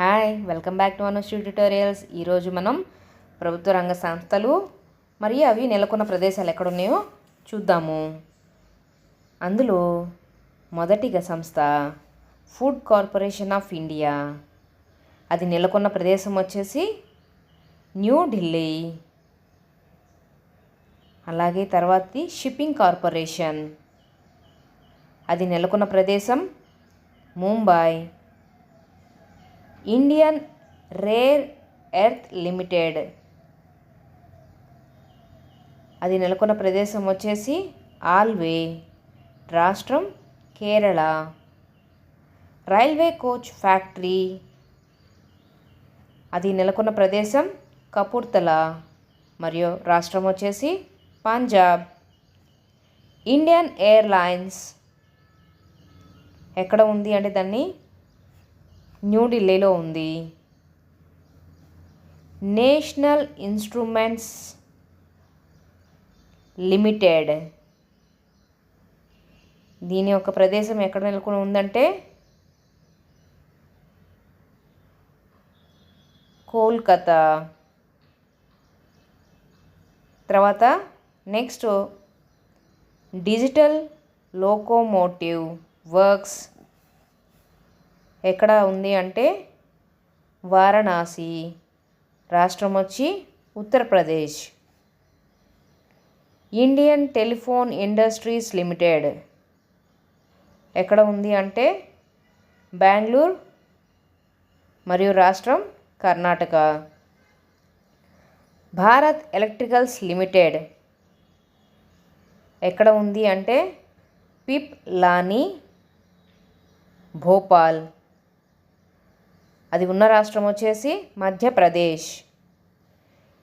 Hi welcome back to Anushree tutorials. ఈరోజు మనం ప్రభుత్వ రంగ సంస్థలు మరియు అవి నెలకొన్న ప్రదేశాలు ఎక్కడున్నాయో చూద్దాము. అందులో మొదటిగా సంస్థ ఫుడ్ కార్పొరేషన్ ఆఫ్ ఇండియా. అది నెలకొన్న ప్రదేశం వచ్చేసి న్యూఢిల్లీ అలాగే తర్వాతది షిప్పింగ్ కార్పొరేషన్. అది నెలకొన్న ప్రదేశం Mumbai. Indian rare earth limited. అది నెలకొన్న ప్రదేశం వచ్చేసి ఆల్వే రాష్ట్రం కేరళ. Railway coach factory. అది నెలకొన్న ప్రదేశం కపూర్తల మరియు రాష్ట్రం వచ్చేసి పంజాబ్. Indian airlines. ఎక్కడ ఉంది అంటే దాన్ని న్యూఢిల్లీలో ఉంది. National instruments limited. దీని యొక్క ప్రదేశం ఎక్కడ నెలకొని ఉందంటే కోల్కతా. తర్వాత నెక్స్ట్ డిజిటల్ లోకోమోటివ్ వర్క్స్ ఎక్కడ ఉంది అంటే వారణాసి. రాష్ట్రం వచ్చి Uttar Pradesh. Indian telephone industries limited. ఎక్కడ ఉంది అంటే బెంగళూరు మరియు రాష్ట్రం కర్ణాటక. Bharat electricals limited. ఎక్కడ ఉంది అంటే పిప్ లానీ భోపాల్. అది ఉన్న రాష్ట్రం వచ్చేసి మధ్యప్రదేశ్.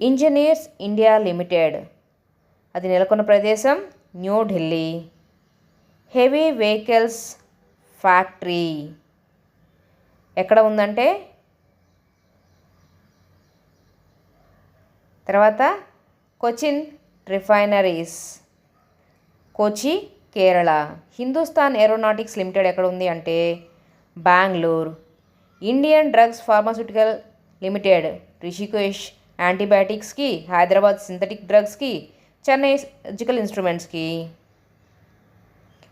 Engineers India limited. అది నెలకొన్న ప్రదేశం న్యూఢిల్లీ హెవీ వెహికల్స్ ఫ్యాక్టరీ. ఎక్కడ ఉందంటే? తర్వాత Cochin refineries. Kochi Kerala. Hindustan aeronautics limited ఎక్కడ ఉంది అంటే? Bengaluru. Indian drugs pharmaceutical limited Rishikesh యాంటీబయాటిక్స్కి Hyderabad synthetic డ్రగ్స్కి Chennai surgical ఇన్స్ట్రుమెంట్స్కి.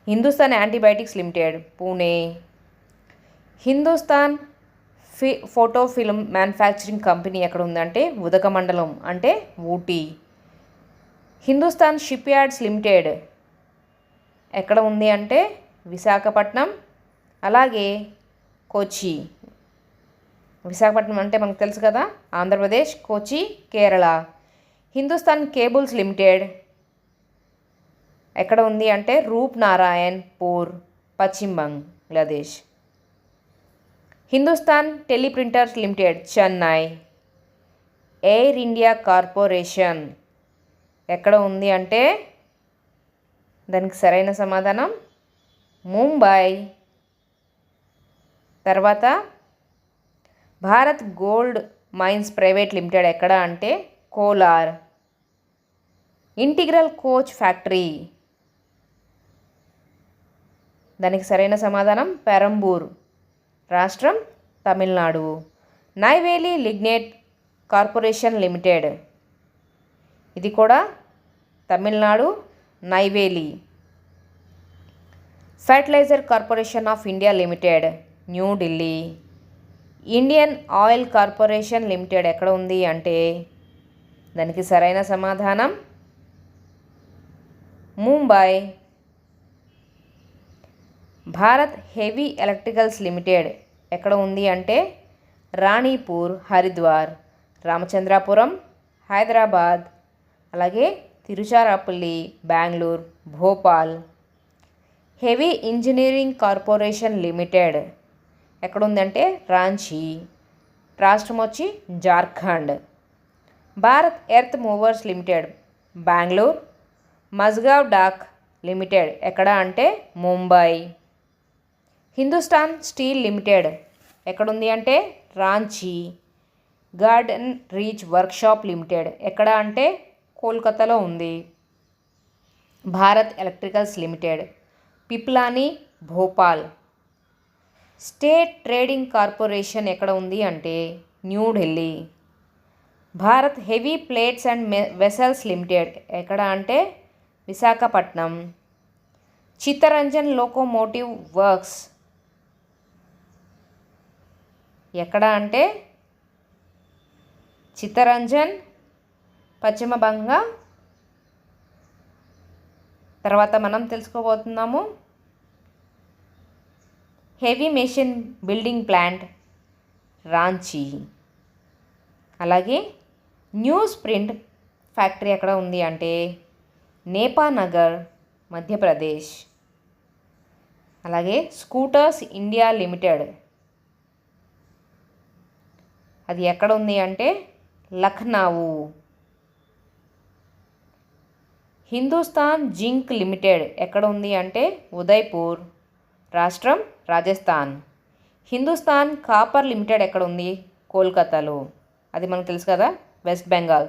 Hindustan antibiotics limited Pune. Hindustan ఫి ఫోటో ఫిల్మ్ మ్యానుఫ్యాక్చరింగ్ కంపెనీ ఎక్కడ ఉందంటే ఉదకమండలం అంటే Ooty. Hindustan ship yards limited ఎక్కడ ఉంది అంటే విశాఖపట్నం అలాగే కోచి విశాఖపట్నం అంటే మనకు తెలుసు కదా? Andhra Pradesh Kochi Kerala. Hindustan cables limited. ఎక్కడ ఉంది అంటే రూప్ నారాయణ్ పూర్ పశ్చిమ Bangladesh. Hindustan teleprinters limited Chennai. Air India corporation. ఎక్కడ ఉంది అంటే? దానికి సరైన సమాధానం ముంబై. తర్వాత Bharat gold mines private limited ఎక్కడ అంటే కోలార్. Integral coach factory. దానికి సరైన సమాధానం పెరంబూర్ రాష్ట్రం Tamil Nadu. Neyveli lignite corporation limited. ఇది కూడా Tamil Nadu Neyveli. Fertiliser corporation of India limited New Delhi Indian oil corporation limited ఎక్కడ ఉంది అంటే దానికి సరైన సమాధానం Mumbai. Bharat heavy electricals limited ఎక్కడ ఉంది అంటే రాణిపూర్ హరిద్వార్ రామచంద్రాపురం హైదరాబాద్ అలాగే Tiruchirappalli Bengaluru Bhopal. Heavy engineering corporation limited ఎక్కడుందంటే రాంచీ. రాష్ట్రం వచ్చి Jharkhand. Bharat earth movers limited Bengaluru. Mazagon dock limited ఎక్కడ అంటే ముంబై. హిందుస్థాన్ స్టీల్ లిమిటెడ్ ఎక్కడుంది అంటే Ranchi. Garden reach workshop limited ఎక్కడ అంటే కోల్కతాలో ఉంది. Bharat electricals limited Piplani Bhopal. State trading corporation ఎక్కడ ఉంది అంటే New Delhi Bharat heavy plates and vessels limited ఎక్కడ అంటే విశాఖపట్నం. చిత్తరంజన్ లోకోమోటివ్ వర్క్స్ ఎక్కడ అంటే చిత్తరంజన్ పశ్చిమ బంగా తర్వాత మనం తెలుసుకోబోతున్నాము heavy machine building plant Ranchi. అలాగే న్యూస్ ప్రింట్ ఫ్యాక్టరీ ఎక్కడ ఉంది అంటే నేపానగర్ మధ్యప్రదేశ్. అలాగే స్కూటర్స్ ఇండియా లిమిటెడ్. అది ఎక్కడ ఉంది అంటే లఖనవు హిందుస్థాన్ జింక్ లిమిటెడ్ ఎక్కడ ఉంది అంటే ఉదయ్పూర్ రాష్ట్రం రాజస్థాన్. హిందుస్థాన్ కాపర్ లిమిటెడ్ ఎక్కడ ఉంది కోల్కతాలో. అది మనకు తెలుసు కదా? West Bengal.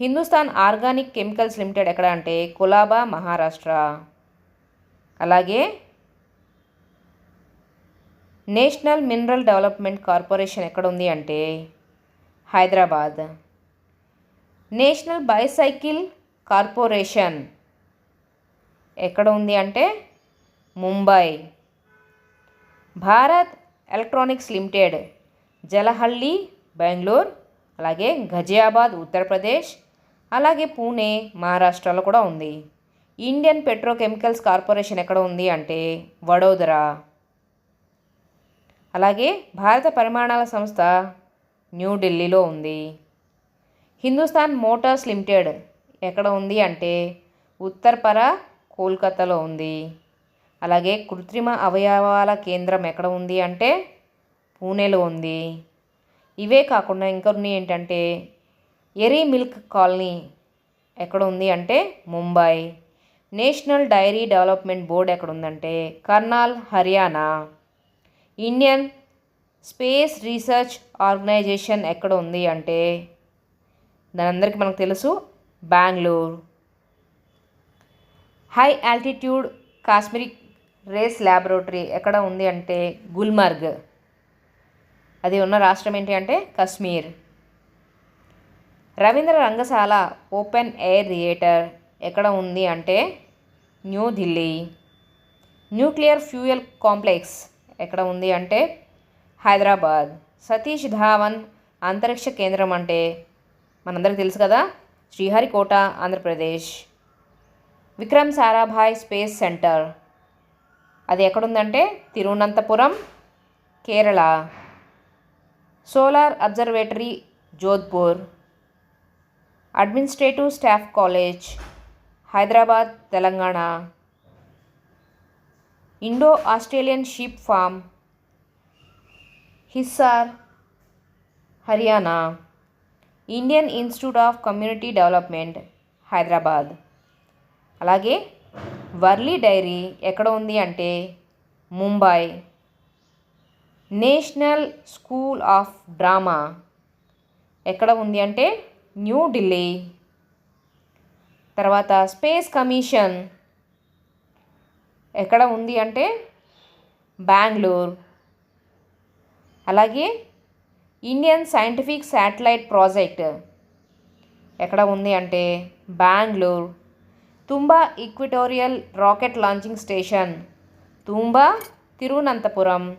Hindustan organic chemicals limited ఎక్కడ అంటే కులాబా మహారాష్ట్ర. అలాగే నేషనల్ మినరల్ డెవలప్మెంట్ కార్పొరేషన్ ఎక్కడ ఉంది అంటే హైదరాబాద్. నేషనల్ బైసైకిల్ కార్పొరేషన్ ఎక్కడ ఉంది అంటే ముంబై. భారత్ ఎలక్ట్రానిక్స్ లిమిటెడ్ జలహల్లి బెంగళూరు అలాగే ఘజియాబాద్ ఉత్తరప్రదేశ్ అలాగే పూణే మహారాష్ట్రలో కూడా ఉంది. ఇండియన్ పెట్రోకెమికల్స్ కార్పొరేషన్ ఎక్కడ ఉంది అంటే వడోదర. అలాగే భారత పరిమాణాల సంస్థ న్యూఢిల్లీలో ఉంది. హిందుస్థాన్ మోటార్స్ లిమిటెడ్ ఎక్కడ ఉంది అంటే ఉత్తర్పర కోల్కతాలో ఉంది. అలాగే కృత్రిమ అవయవాల కేంద్రం ఎక్కడ ఉంది అంటే పూణేలో ఉంది. ఇవే కాకుండా ఇంకొన్ని ఏంటంటే ఎరీ మిల్క్ కాలనీ ఎక్కడ ఉంది అంటే Mumbai. National dairy development board ఎక్కడ ఉందంటే Karnal Haryana. Indian space research organisation ఎక్కడ ఉంది అంటే దాని అందరికీ మనకు తెలుసు Bengaluru. High altitude cosmic rays laboratory ఎక్కడ ఉంది అంటే గుల్మర్గ్. అది ఉన్న రాష్ట్రం ఏంటి అంటే Kashmir. Rabindra Rangashala open air theatre ఎక్కడ ఉంది అంటే న్యూఢిల్లీ న్యూక్లియర్ ఫ్యూయల్ కాంప్లెక్స్ ఎక్కడ ఉంది అంటే హైదరాబాద్. సతీష్ ధావన్ అంతరిక్ష కేంద్రం అంటే మనందరికీ తెలుసు కదా శ్రీహరికోట ఆంధ్రప్రదేశ్. విక్రమ్ సారాభాయ్ స్పేస్ సెంటర్ అది ఎక్కడుందంటే Thiruvananthapuram Kerala. Solar observatory Jodhpur. Administrative staff college Hyderabad Telangana. Indo Australian sheep farm Hissar Haryana. Indian institute of community development Hyderabad. అలాగే వర్లీ డైరీ ఎక్కడ ఉంది అంటే Mumbai. National school of drama ఎక్కడ ఉంది అంటే న్యూఢిల్లీ తర్వాత స్పేస్ కమిషన్ ఎక్కడ ఉంది అంటే బెంగళూరు. అలాగే ఇండియన్ సైంటిఫిక్ శాటిలైట్ ప్రాజెక్ట్ ఎక్కడ ఉంది అంటే Bengaluru. Thumba equatorial rocket launching station. Thumba Thiruvananthapuram.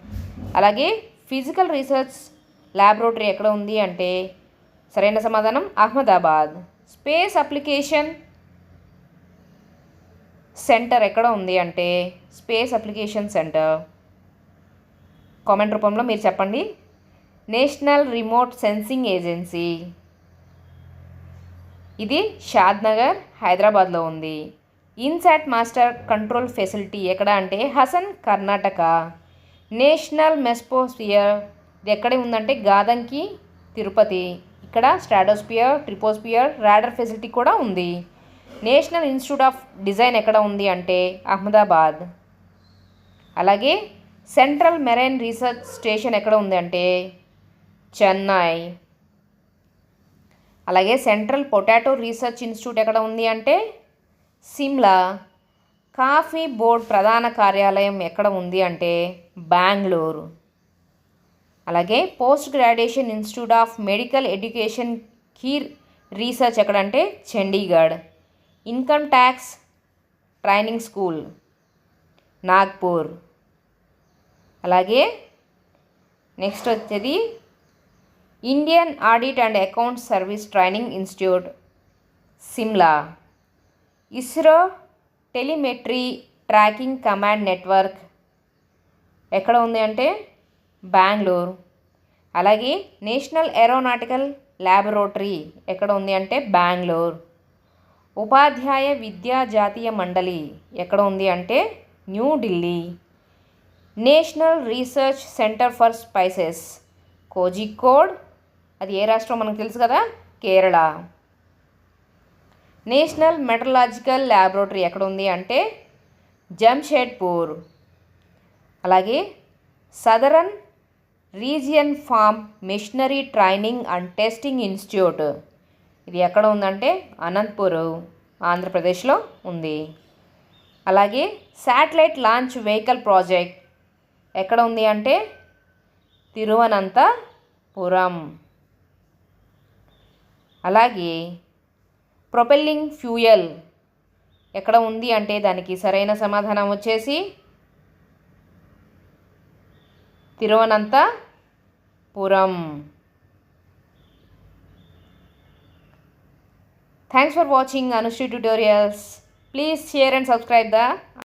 అలాగే ఫిజికల్ రీసెర్చ్ ల్యాబొరేటరీ ఎక్కడ ఉంది అంటే సరైన సమాధానం అహ్మదాబాద్. స్పేస్ అప్లికేషన్ సెంటర్ ఎక్కడ ఉంది అంటే స్పేస్ అప్లికేషన్ సెంటర్. కామెంట్ రూపంలో మీరు చెప్పండి. National remote sensing agency. ఇది షాద్నగర్ హైదరాబాద్లో ఉంది. ఇన్సాట్ మాస్టర్ కంట్రోల్ ఫెసిలిటీ ఎక్కడ అంటే హసన్ కర్ణాటక. నేషనల్ మెస్పోస్పియర్ ఇది ఎక్కడ ఉందంటే గాదంకి తిరుపతి. ఇక్కడ స్ట్రాడోస్పియర్ ట్రిపోస్పియర్ రాడర్ ఫెసిలిటీ కూడా ఉంది. నేషనల్ ఇన్స్టిట్యూట్ ఆఫ్ డిజైన్ ఎక్కడ ఉంది అంటే అహ్మదాబాద్. అలాగే సెంట్రల్ మెరైన్ రీసెర్చ్ స్టేషన్ ఎక్కడ ఉంది అంటే చెన్నై. అలాగే సెంట్రల్ పొటాటో రీసెర్చ్ ఇన్స్టిట్యూట్ ఎక్కడ ఉంది అంటే సిమ్లా. కాఫీ బోర్డ్ ప్రధాన కార్యాలయం ఎక్కడ ఉంది అంటే బెంగళూరు. అలాగే post graduation institute of medical education kheer research ఎక్కడంటే Chandigarh. Income tax training school Nagpur. అలాగే నెక్స్ట్ వచ్చేది Indian audit and account service training institute Simla ISRO telemetry tracking command network ఎక్కడ ఉంది అంటే బెంగళూరు అలాగే నేషనల్ ఏరోనాటికల్ ల్యాబొరేటరీ ఎక్కడ ఉంది అంటే బెంగళూరు ఉపాధ్యాయ విద్యా జాతీయ మండలి ఎక్కడ ఉంది అంటే New Delhi national research centre for spices Kozhikode అది ఏ రాష్ట్రం మనకు తెలుసు కదా? కేరళ. నేషనల్ మెటలాజికల్ ల్యాబొరేటరీ ఎక్కడ ఉంది అంటే జంషెడ్పూర్. అలాగే southern region farm machinery training and testing institute. ఇది ఎక్కడ ఉందంటే? అనంతపూర్ ఆంధ్రప్రదేశ్లో ఉంది. అలాగే శాటిలైట్ లాంచ్ వెహికల్ ప్రాజెక్ట్ ఎక్కడ ఉంది అంటే? తిరువనంతపురం. అలాగే ప్రొపెల్లింగ్ ఫ్యూయల్ ఎక్కడ ఉంది అంటే దానికి సరైన సమాధానం వచ్చేసి Thiruvananthapuram thanks for watching Anushree tutorials please share and subscribe the